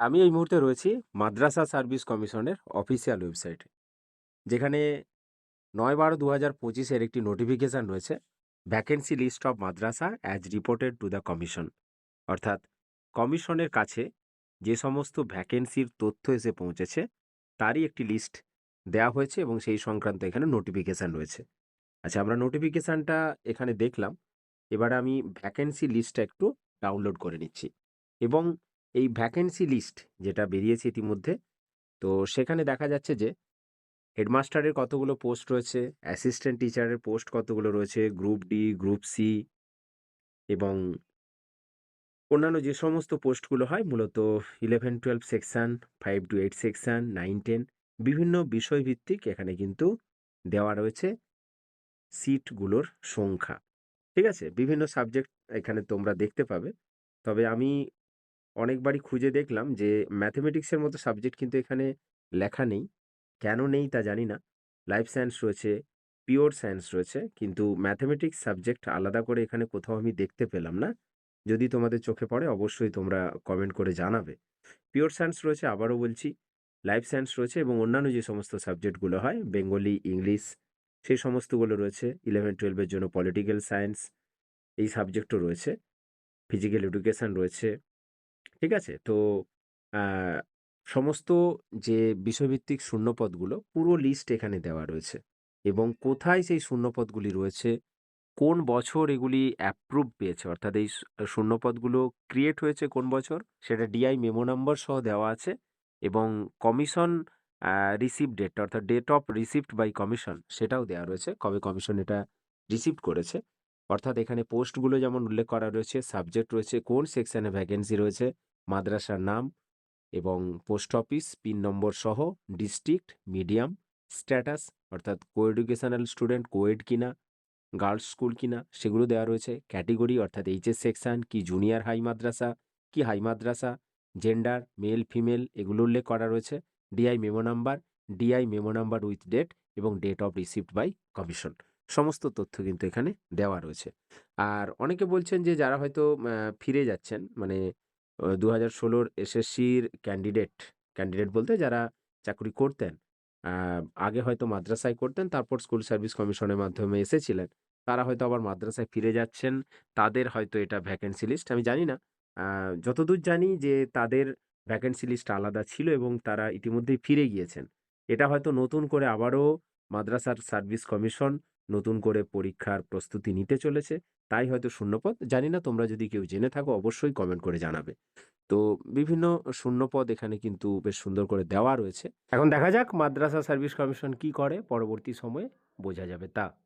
আমি এই মুহূর্তে রয়েছি মাদ্রাসা সার্ভিস কমিশনের অফিসিয়াল ওয়েবসাইটে। যেখানে নয় বারো দু হাজার পঁচিশের একটি নোটিফিকেশন রয়েছে। Vacancy list of Madrasa as reported to the commission. অর্থাৎ কমিশনের কাছে যে সমস্ত ভ্যাকেন্সির তথ্য এসে পৌঁছেছে, তারই একটি লিস্ট দেয়া হয়েছে এবং সেই সংক্রান্ত এখানে নোটিফিকেশন রয়েছে। আচ্ছা আমরা নোটিফিকেশনটা এখানে দেখলাম। এবারে আমি ভ্যাকেন্সি লিস্টটা একটু ডাউনলোড করে নিচ্ছি। এবং এই ভ্যাকেন্সি লিস্ট যেটা বেরিয়েছে ইতিমধ্যে, তো সেখানে দেখা যাচ্ছে যে হেডমাস্টারের কতগুলো পোস্ট রয়েছে, অ্যাসিস্ট্যান্ট টিচারের পোস্ট কতগুলো রয়েছে, গ্রুপ ডি, গ্রুপ সি এবং অন্যান্য যে সমস্ত পোস্টগুলো হয় মূলত 11-12 সেকশন, 5-8 সেকশন, 9-10 বিভিন্ন বিষয়ভিত্তিক এখানে কিন্তু দেওয়া রয়েছে সিটগুলোর সংখ্যা। ঠিক আছে? বিভিন্ন সাবজেক্ট এখানে তোমরা দেখতে পাবে। তবে আমি অনেকবারই খুঁজে দেখলাম যে ম্যাথমেটিক্সের মতো সাবজেক্ট কিন্তু এখানে লেখা নেই। কেন নেই তা জানি না। লাইফ সায়েন্স রয়েছে, পিওর সায়েন্স রয়েছে। কিন্তু ম্যাথমেটিক্স সাবজেক্ট আলাদা করে এখানে কোথাও আমি দেখতে পেলাম না। যদি তোমাদের চোখে পড়ে অবশ্যই তোমরা কমেন্ট করে জানাবে। পিওর সায়েন্স রয়েছে আবারও বলছি, লাইফ সায়েন্স রয়েছে এবং অন্যান্য যে সমস্ত সাবজেক্টগুলো হয় বেঙ্গলি, ইংলিশ সেই সমস্তগুলো রয়েছে। ইলেভেন টুয়েলভের জন্য পলিটিক্যাল সায়েন্স এই সাবজেক্টও রয়েছে। ফিজিক্যাল এডুকেশন রয়েছে। ঠিক আছে? তো সমস্ত যে বিষয়ভিত্তিক শূন্যপদগুলো পুরো লিস্ট এখানে দেওয়া রয়েছে। এবং কোথায় সেই শূন্যপদগুলি রয়েছে, কোন বছর এগুলি অ্যাপ্রুভ পেয়েছে অর্থাৎ এই শূন্যপদগুলো ক্রিয়েট হয়েছে কোন বছর সেটা ডিআই মেমো নাম্বার সহ দেওয়া আছে এবং কমিশন রিসিভ ডেট অর্থাৎ date of received by commission সেটাও দেওয়া রয়েছে। কবে কমিশন এটা রিসিভ করেছে। অর্থাৎ এখানে পোস্টগুলো যেমন উল্লেখ করা রয়েছে, সাবজেক্ট রয়েছে, কোন সেকশানে ভ্যাকেন্সি রয়েছে, মাদ্রাসার নাম এবং পোস্ট অফিস, পিন নম্বর সহ ডিস্ট্রিক্ট, মিডিয়াম, স্ট্যাটাস অর্থাৎ কো-এডুকেশনাল স্টুডেন্ট, কোয়েড কিনা, গার্লস স্কুল কিনা সেগুলো দেওয়া রয়েছে। ক্যাটেগরি অর্থাৎ এইচএস সেকশন, কি জুনিয়র হাই মাদ্রাসা, কি হাই মাদ্রাসা, জেন্ডার, মেল, ফিমেল এগুলো উল্লেখ করা রয়েছে। DI memo number, DI memo number with date এবং date of received by commission. সমস্ত তথ্য কিন্তু এখানে দেওয়া রয়েছে। আর অনেকে বলছেন যে যারা হয়তো ফিরে যাচ্ছেন মানে দু হাজার ষোলোর এসএসসির ক্যান্ডিডেট, ক্যান্ডিডেট বলতে যারা চাকরি করতেন, আগে হয়তো মাদ্রাসায় করতেন তারপর স্কুল সার্ভিস কমিশনের মাধ্যমে এসেছিলেন। তারা হয়তো আবার মাদ্রাসায় ফিরে যাচ্ছেন। তাদের হয়তো এটা ভ্যাকেন্সি লিস্ট আমি জানি না। যতদূর জানি যে তাদের ভ্যাকেন্সি লিস্ট আলাদা ছিল এবং তারা ইতিমধ্যেই ফিরে গিয়েছেন। এটা হয়তো নতুন করে আবারও মাদ্রাসার সার্ভিস কমিশন নতুন করে পরীক্ষার প্রস্তুতি নিতে চলেছে। তাই হয়তো শূন্যপদ। জানি না, তোমরা যদি কেউ জেনে থাকো, অবশ্যই কমেন্ট করে জানাবে। তো বিভিন্ন শূন্যপদ এখানে কিন্তু বেশ সুন্দর করে দেওয়া রয়েছে। এখন দেখা যাক মাদ্রাসা সার্ভিস কমিশন কি করে, পরবর্তী সময়ে বোঝা যাবে তা।